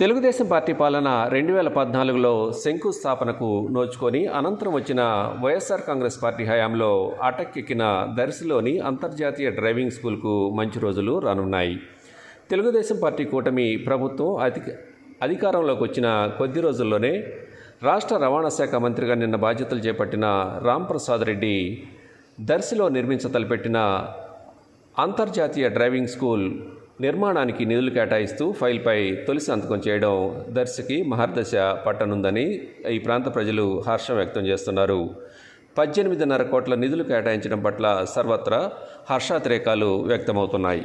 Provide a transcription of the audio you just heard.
Telugu Desam party పాలన రెండు వేల పద్నాలుగులో శంకుస్థాపనకు నోచుకొని అనంతరం వచ్చిన వైఎస్ఆర్ కాంగ్రెస్ పార్టీ హయాంలో అటక్కెక్కిన దర్శిలోని అంతర్జాతీయ డ్రైవింగ్ స్కూల్కు మంచి రోజులు రానున్నాయి. తెలుగుదేశం పార్టీ కూటమి ప్రభుత్వం అధి అధికారంలోకి వచ్చిన కొద్ది రోజుల్లోనే రాష్ట్ర రవాణా శాఖ మంత్రిగా నిన్న బాధ్యతలు చేపట్టిన రాంప్రసాద్ రెడ్డి దర్శిలో నిర్మించతలపెట్టిన అంతర్జాతీయ డ్రైవింగ్ స్కూల్ నిర్మాణానికి నిధులు కేటాయిస్తూ ఫైల్పై తొలి సంతకం చేయడం దర్శకి మహర్దశ పట్టనుందని ఈ ప్రాంత ప్రజలు హర్షం వ్యక్తం చేస్తున్నారు. పద్దెనిమిదిన్నర కోట్ల నిధులు కేటాయించడం పట్ల సర్వత్రా హర్షాతిరేకాలు వ్యక్తమవుతున్నాయి.